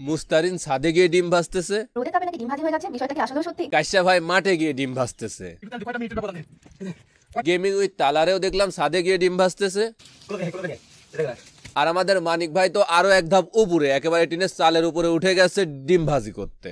মুস্তারিন সাদে গিয়ে ডিম ভাজতেছে। রোদে তাপে নাকি ডিম ভাজি হয়ে যাচ্ছে? বিষয়টা কি আসলে সত্যি। কাশ্যা ভাই মাঠে গিয়ে ডিম ভাজতেছে। গেমিং উইথ তালারেও দেখলাম সাদে গিয়ে ডিম ভাজতেছে। আর আমাদের মানিক ভাই তো আরও এক ধাপ উপরে একেবারে টিনের চালের উপরে উঠে গেছে ডিম ভাজি করতে।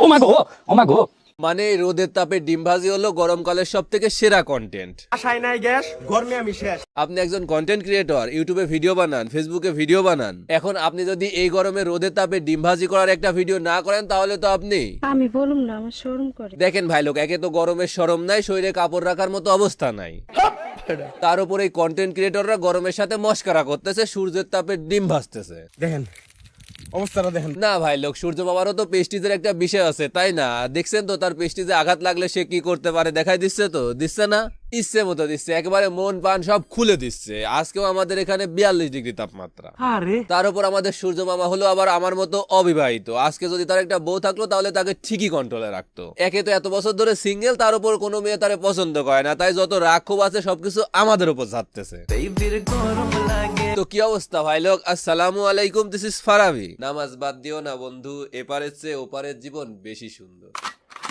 ও মা গো ও মা গো। মানে রোদের তাপে ডিম ভাজি হলো গরমকালের সব থেকে সেরা কন্টেন্ট আশায় নাই গ্যাস গরমে আমি শেষ। আপনি একজন কন্টেন্ট ক্রিয়েটর ইউটিউবে ভিডিও বানান ফেসবুকে ভিডিও বানান। এখন আপনি যদি এই গরমে রোদের তাপে ডিম ভাজি করার একটা ভিডিও না করেন তাহলে তো আপনি আমি বলুম না আমার শোরুম করে। দেখেন ভাই লোক একে তো গরমের সরম নাই শরীরে কাপড় রাখার মতো অবস্থা নাই। তার উপর এই কন্টেন্ট ক্রিয়েটররা গরমের সাথে মস্কারা করতেছে সূর্যের তাপে ডিম ভাজতেছে। দেখেন অবস্থাটা দেখেন। না ভাই লোক সূর্য বাবারও তো পেস্টিজের একটা বিষয় আছে তাই না? দেখছেন তো তার পেস্টিজে আঘাত লাগলে সে কি করতে পারে? দেখাই দিচ্ছে তো? দিচ্ছে না? ইচ্ছে মতো দিচ্ছে। একেবারে মন পান সব খুলে দিচ্ছে। আজকেও আমাদের এখানে বিয়াল্লিশ ডিগ্রি তাপমাত্রা। তার উপর আমাদের সূর্য মামা হলো আবার আমার মতো অবিবাহিত। আজকে যদি তার একটা বউ থাকল তাহলে তাকে ঠিকই কন্ট্রোলে রাখতো। একে তো এত বছর ধরে সিঙ্গেল তার উপর কোনো মেয়ে তারে পছন্দ করে না। তাই যত রাগ ক্ষোভ আছে সবকিছু আমাদের উপর ছাড়তেছে তো কি অবস্থা, ভাই? লোক, আসসালামু আলাইকুম দিস ইস ফারাবি নামাজ বাদ দিও না, বন্ধু, এপারের চেয়ে ওপারের জীবন বেশি সুন্দর।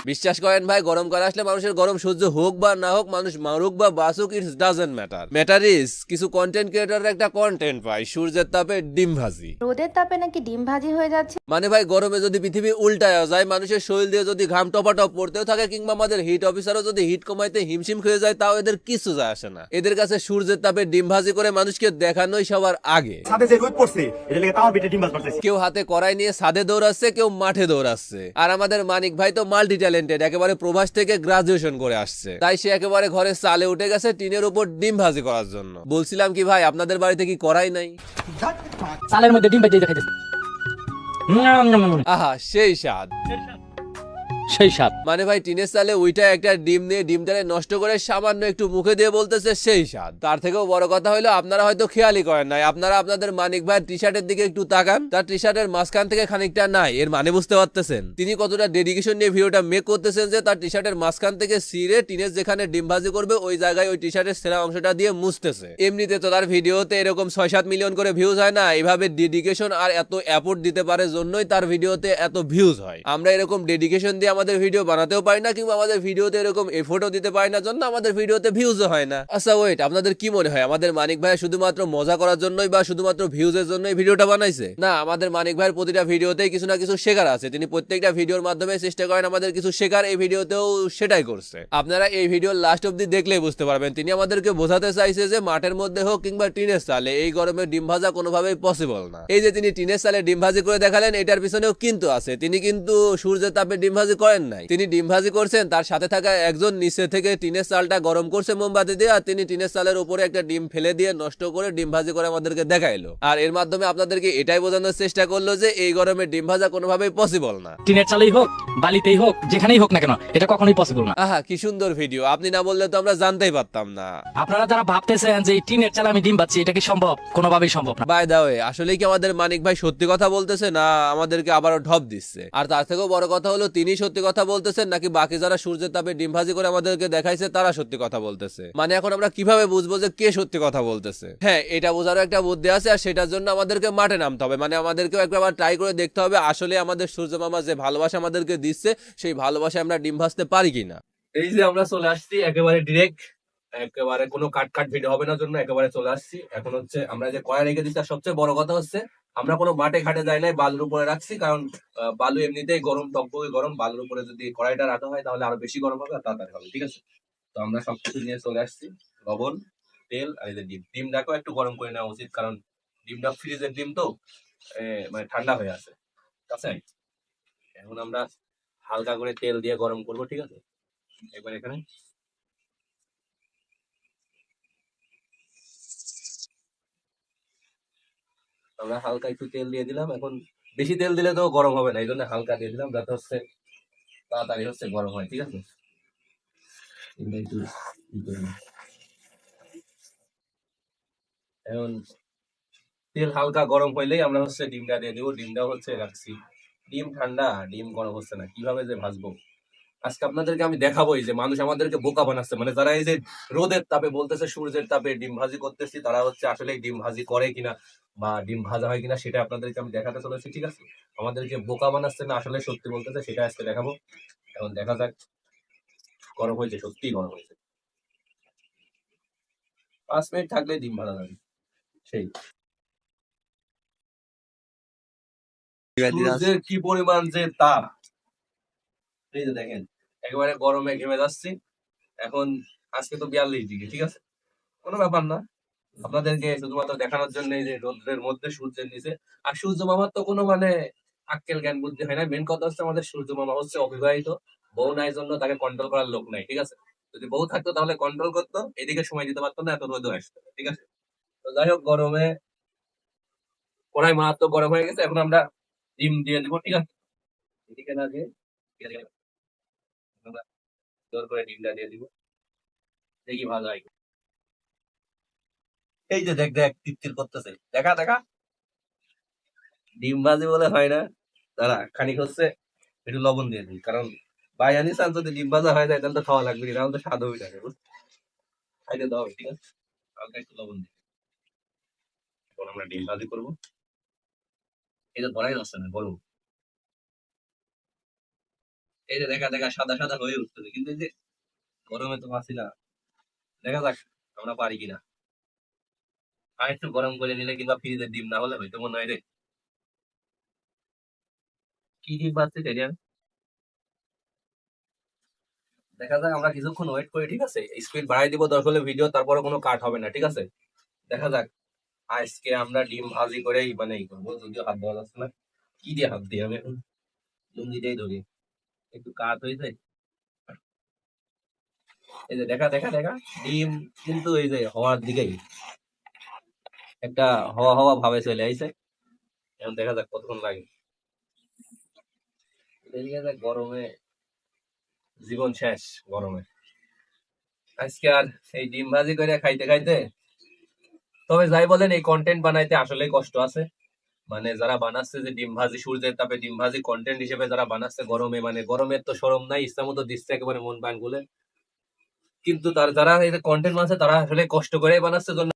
বিশ্বাস করেন ভাই গরমকাল আসলে মানুষের গরম সহ্য হোক বা না হোক মানুষ মারুক বা বাসুক it's doesn't matter matter is কিছু কন্টেন্ট ক্রিয়েটার একটা কন্টেন্ট পায় সূর্যের তাপে ডিম ভাজি। রোদের তাপে নাকি ডিম ভাজি হয়ে যাচ্ছে? মানে ভাই গরমে যদি পৃথিবী উল্টায় যায় মানুষের শরীর দিয়ে যদি ঘাম টপাটপ পড়তেও থাকে কিংবা আমাদের হিট অফিসারও যদি হিট কমাইতে হিমশিম খেয়ে যায় তাও এদের কিছু যায় আসে না। এদের কাছে সূর্যের তাপে ডিম ভাজি করে মানুষকে দেখানোই সবার আগে। কেউ হাতে কড়াই নিয়ে সাদে দৌড়াচ্ছে কেউ মাঠে দৌড়াচ্ছে। আর আমাদের মানিক ভাই তো মাল্টি ট্যালেন্টেড একেবারে প্রবাস থেকে গ্রাজুয়েশন করে আসছে। তাই সে একেবারে ঘরে চালে উঠে গেছে টিনের উপর ডিম ভাজি করার জন্য। বলছিলাম কি ভাই আপনাদের বাড়িতে কি করাই নাই? চালের মধ্যে ডিম বেজে দেখাইতেছে আহা সেই স্বাদ। সেই স্বাদ। মানে ভাই, টিনের চালে ওইটা একটা ডিম নিয়ে ডিমটারে নষ্ট করে সামান্য একটু মুখে দিয়ে বলতেছে সেই স্বাদ। তার থেকেও বড় কথা হলো, আপনারা হয়তো খেয়ালই করেন নাই। আপনারা আপনাদের মানিক ভাই টি শার্টের দিকে একটু তাকান। তার টি শার্টের মাঝখান থেকে খানিকটা নাই, এর মানে বুঝতে পারতেছেন। তিনি কতটা ডেডিকেশন নিয়ে ভিডিওটা মেক করতেছেন যে, তার টি শার্টের মাঝখান থেকে সিরে টিনের যেখানে ডিম ভাজি করবে, ওই জায়গায় ওই টি শার্টের সেরা অংশটা দিয়ে মুছতেছে। এমনিতে তো তার ভিডিওতে এরকম ছয় সাত মিলিয়ন করে ভিউজ হয় না, এইভাবে ডেডিকেশন আর এত অ্যাপোর্ট দিতে পারে জন্যই তার ভিডিওতে এত ভিউজ হয়। আমরা এরকম ডেডিকেশন দিয়ে আমাদের ভিডিও বানাতেও পারি না, কিংবা আমাদের ভিডিওতে এরকম এফোর্টও দিতে পারি না, জন্য আমাদের ভিডিওতে ভিউজও হয় না। আচ্ছা ওয়েট আপনাদের কি মনে হয়? আমাদের মানিক ভাই শুধুমাত্র মজা করার জন্যই বা শুধুমাত্র ভিউজের জন্যই ভিডিওটা বানাইছে? না, আমাদের মানিক ভাইয়ের প্রতিটা ভিডিওতেই কিছু না কিছু শেখার আছে। তিনি প্রত্যেকটা ভিডিওর মাধ্যমে চেষ্টা করেন আমাদের কিছু শেখার, এই ভিডিওতেও সেটাই করছে। আপনারা এই ভিডিওর লাস্ট অব্দি দেখলেই বুঝতে পারবেন। তিনি আমাদেরকে বোঝাতে চাইছে যে মাঠের মধ্যে হোক কিংবা টিনের চালে, এই গরমে ডিম ভাজা কোনোভাবেই পসিবল না। এই যে তিনি টিনের চালে ডিম ভাজি করে দেখালেন, এটার পিছনেও কিন্তু আছে। তিনি কিন্তু সূর্যের তাপে ডিম ভাজি করেন নাই। তিনি ডিম ভাজি করছেন তার সাথে থাকা একজন নিচে থেকে টিনের চালটা গরম করছে মোমবাতি দিয়ে আর তিনি টিনের চালের উপরে একটা ডিম ফেলে দিয়ে নষ্ট করে ডিম ভাজি করে আমাদেরকে দেখাইলো। আর এর মাধ্যমে আপনাদেরকে এটাই বোঝানোর চেষ্টা করল যে এই গরমে ডিম ভাজা কোনোভাবেই পসিবল না। টিনের চালেই হোক বালিতেই হোক যেখানেই হোক না কেন এটা কখনোই পসিবল না। আহা কি সুন্দর ভিডিও আপনি না বললে তো আমরা জানতেই পারতাম না। আপনারা যারা ভাবতেছেন যে এই টিনের চালে আমি ডিম পাচ্ছি এটা কি সম্ভব? কোনোভাবেই সম্ভব না। বাই দা ওয়ে আসলে কি আমাদের মানিক ভাই সত্যি কথা বলতেছে না আমাদেরকে আবারও ঢপ দিচ্ছে? আর তার থেকেও বড় কথা হলো তিনি সত্যি কথা বলতেছেন নাকি বাকি যারা সূর্যের তাপে ডিম ভাজি করে আমাদেরকে দেখাইছে, তারা সত্যি কথা বলতেছে? মানে এখন আমরা কীভাবে বুঝব যে কে সত্যি কথা বলতেছে? হ্যাঁ এটা বোঝারও একটা বুদ্ধি আছে আর সেটার জন্য আমাদেরকে মাঠে নামতে হবে। মানে আমাদেরকেও একবার ট্রাই করে দেখতে হবে আসলে আমাদের সূর্য মামা যে ভালোবাসা আমাদেরকে দিচ্ছে, সেই ভালোবাসায় আমরা ডিম ভাজতে পারি কিনা। এই যে আমরা চলে আসছি একেবারে ডিরেক্ট একেবারে কোনো কাট কাট ভিডিও হবে না জন্য একেবারে চলে আসছি। এখন হচ্ছে আমরা যে কড়াই রেখে দিচ্ছি সবচেয়ে বড় কথা হচ্ছে আমরা কোনো মাঠে, ঘাটে যাই নাই, বালুর উপরে রাখছি, কারণ বালু এমনিতেই গরম টকবকে গরম, বালুর উপরে যদি কড়াইটা রাখা হয় তাহলে আরও বেশি গরম হবে আর তাড়াতাড়ি হবে, ঠিক আছে? তো আমরা সবকিছু নিয়ে চলে আসছি, লবণ, তেল আর এই ডিম। ডিমটাকেও একটু গরম করে নেওয়া উচিত, কারণ ডিমটা ফ্রিজের ডিম তো মানে ঠান্ডা হয়ে আছে, ঠিক আছে? এখন আমরা হালকা করে তেল দিয়ে গরম করব, ঠিক আছে? এবার এখানে আমরা হালকা একটু তেল দিয়ে দিলাম। এখন বেশি তেল দিলে তো গরম হবে না এই জন্য হালকা দিয়ে দিলাম যাতে হচ্ছে তাড়াতাড়ি হচ্ছে গরম হয়, ঠিক আছে। এখন তেল হালকা গরম হইলেই আমরা হচ্ছে ডিমটা দিয়ে দেবো ডিমটা হচ্ছে রাখছি। ডিম ঠান্ডা, ডিম গরম হচ্ছে না, কীভাবে যে ভাজবো? আজকে আপনাদেরকে আমি দেখাবোই যে মানুষ আমাদেরকে বোকা বানাচ্ছে। মানে যারা এই যে রোদের তাপে বলতেছে সূর্যের তাপে ডিম ভাজি করতেছি তারা হচ্ছে আসলে ডিম ভাজি করে কিনা বা ডিম ভাজা হয় কিনা সেটা আপনাদেরকে আমি দেখাতে চলেছি ঠিক আছে? আমাদেরকে বোকা বানাচ্ছে না আসলে সত্যি বলতেছে সেটা আজকে দেখাবো। এখন দেখা যাক গরম হয়েছে সত্যি গরম হয়েছে। পাঁচ মিনিট থাকলে ডিম ভাজা যাবে সেই। সূর্যের কি পরিমাণ যে তাপ? এই যে দেখেন। একেবারে গরমে ঘেমে যাচ্ছি। এখন আজকে তো বিয়াল্লিশ ডিগ্রি, ঠিক আছে? কোনো ব্যাপার না। আপনাদেরকে শুধুমাত্র দেখানোর জন্য যে রোদ্রের মধ্যে সূর্যের নিচে। আর সূর্য মামার তো কোনো মানে আক্কেল জ্ঞান বুদ্ধি হয় না। মেন কথা হচ্ছে আমাদের সূর্য মামা হচ্ছে অবিবাহিত। বউ নাই জন্য তাকে কন্ট্রোল করার লোক নাই, ঠিক আছে? যদি বউ থাকতো তাহলে কন্ট্রোল করতো, এদিকে সময় দিতে পারতো না, এত রোদও আসতো, ঠিক আছে? তো যাই হোক, গরমে কড়াই মারাত্মক গরম হয়ে গেছে। এখন আমরা ডিম দিয়ে দেবো, ঠিক আছে? এদিকে এদিকে আমরা জোর করে ডিমটা দিয়ে দিব। দেখি ভালো হয় এই যে দেখ দেখ টিপটির করতেছে। দেখা দেখা। ডিম ভাজি বলে হয় না। দাঁড়া, খানিক হচ্ছে, একটু লবণ দিয়ে দিই। কারণ বাইরানি চাল যদি ডিম ভাজা হয়ে যায়, তাহলে তো খাওয়া লাগবে তাহলে তো স্বাদ যাবে বুঝছ? খাইতে দাও, ঠিক আছে? হালকা একটু লবণ দিই। এখন আমরা ডিম ভাজি করব। যে ধরাই যাচ্ছে না, গরম। এই যে দেখা দেখা, সাদা সাদা হয়ে উঠতেছে কিন্তু এই যে গরমে তো পাচ্ছি না। দেখা যাক আমরা পারি কিনা। আর একটু গরম করে নিলে কিংবা ফ্রিজের ডিম না হলে হয়তো মনে হয় রে। কি ডিম পাচ্ছি টেরিয়ান দেখা যাক, আমরা কিছুক্ষণ ওয়েট করি, ঠিক আছে? স্পিড বাড়াই দিব দরকার হলে ভিডিও তারপরে কোনো কাট হবে না, ঠিক আছে? দেখা যাক, আজকে আমরা ডিম ভাজি করেই মানে ই করব, যদিও হাত দেওয়া যাচ্ছে না। কি দিয়ে হাত দিই আমি এখন? লুঙ্গি দিয়ে ধরি। একটু কাত হয়ে যায়। এই যে দেখা দেখা দেখা, ডিম কিন্তু এই যে হওয়ার দিকেই। একটা হওয়া হওয়া ভাবে চলে আইছে। এখন দেখা যাক কতক্ষণ লাগে। গরমে জীবন শেষ, গরমে। আজকে আর এই ডিম ভাজি করে খাইতে খাইতে, তবে যাই বলেন এই কন্টেন্ট বানাইতে আসলে কষ্ট আছে। মানে যারা বানাচ্ছে যে ডিম ভাজি, সূর্যের তাপে ডিম ভাজি কন্টেন্ট হিসেবে যারা বানাচ্ছে গরমে মানে গরমের তো সরম নাই ইসলাম তো দিচ্ছে একেবারে মন প্রাণ গুলে কিন্তু তার, যারা কন্টেন্ট বানাচ্ছে, তারা আসলে কষ্ট করে বানাচ্ছে। জন্য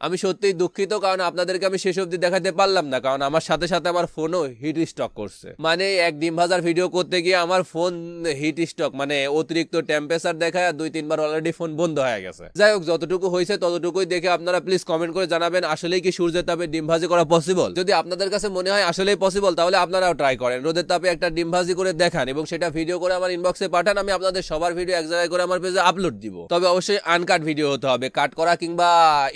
আমি সত্যিই দুঃখিত, কারণ আপনাদেরকে আমি শেষ অবধি দেখাতে পারলাম না, কারণ আমার সাথে সাথে আমার ফোনও হিট স্টক করছে। মানে এক ডিম ভাজার ভিডিও করতে গিয়ে আমার ফোন হিট স্টক মানে অতিরিক্ত টেম্পারেচার দেখায় দুই, তিনবার অলরেডি ফোন বন্ধ হয়ে গেছে। যাই হোক, যতটুকু হয়েছে ততটুকুই দেখে আপনারা প্লিজ কমেন্ট করে জানাবেন, আসলেই কি সূর্যের তাপে ডিম ভাজি করা পসিবল যদি আপনাদের কাছে মনে হয় আসলেই পসিবল তাহলে আপনারাও ট্রাই করেন। রোদের তাপে একটা ডিম ভাজি করে দেখান এবং সেটা ভিডিও করে আমার ইনবক্সে পাঠান, আমি আপনাদের সবার ভিডিও এক জায়গায় করে আমার পেজে আপলোড দিব। তবে অবশ্যই আনকাট ভিডিও হতে হবে কাট করা কিংবা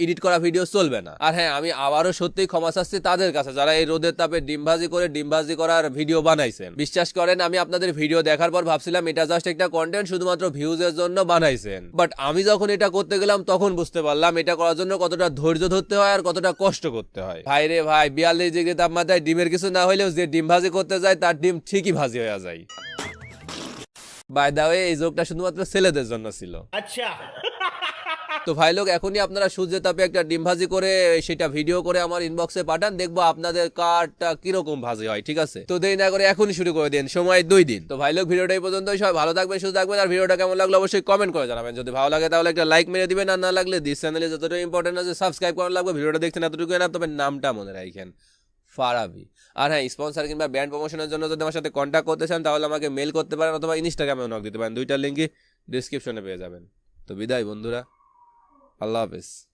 এডিট করা ভিডিও চলবে না। আর হ্যাঁ আমি আবারও সত্যি ক্ষমা চাচ্ছি তাদের কাছে, যারা এই রোদের তাপে ডিম ভাজি করে ডিম ভাজি করার ভিডিও বানাইছেন। বিশ্বাস করেন, আমি আপনাদের ভিডিও দেখার পর ভাবছিলাম এটা জাস্ট একটা কন্টেন্ট শুধুমাত্র ভিউজের জন্য বানাইছেন। বাট আমি যখন এটা করতে গেলাম, তখন বুঝতে পারলাম এটা করার জন্য কতটা ধৈর্য ধরতে হয় আর কতটা কষ্ট করতে হয়। ভাই রে ভাই, বিয়াল্লিশ ডিগ্রি তাপমাত্রায় ডিমের কিছু না হলেও যে ডিম ভাজি করতে যায়, তার ডিম ঠিকই ভাজি হয়ে যায়। বাই দা ওয়ে এই জোকটা শুধুমাত্র ছেলেদের জন্য ছিল। আচ্ছা। তো ভাই লোক, এখনই আপনারা সূর্যের তাপে একটা ডিম ভাজি করে সেটা ভিডিও করে আমার ইনবক্সে পাঠান, দেখব আপনাদের কার্ডটা কীরকম ভাজি হয়, ঠিক আছে? তো দেরি না করে এখনই শুরু করে দিন, সময় দুই দিন। তো ভাই লোক, ভিডিওটা এই পর্যন্তই, সবাই ভালো থাকবেন, সুস্থ থাকবেন, আর ভিডিওটা কেমন লাগল অবশ্যই কমেন্ট করে জানাবেন। যদি ভালো লাগে তাহলে একটা লাইক মেরে দিবেন, আর না লাগলে দিস চ্যানেলে যতটা ইম্পর্টেন্ট আছে সাবস্ক্রাইব করা লাগবে, ভিডিওটা দেখছেন এতটুকু না, তবে নামটা মনে রাখেন, ফারাবি। আর হ্যাঁ স্পন্সর কিংবা ব্যান্ড প্রমোশনের জন্য যদি আমার সাথে কন্ট্যাক্ট করতে চান, তাহলে আমাকে মেল করতে পারেন, অথবা ইনস্টাগ্রামেও নক দিতে পারেন দুইটার লিঙ্কই ডিসক্রিপশনে পেয়ে যাবেন। তো বিদায় বন্ধুরা। I love this.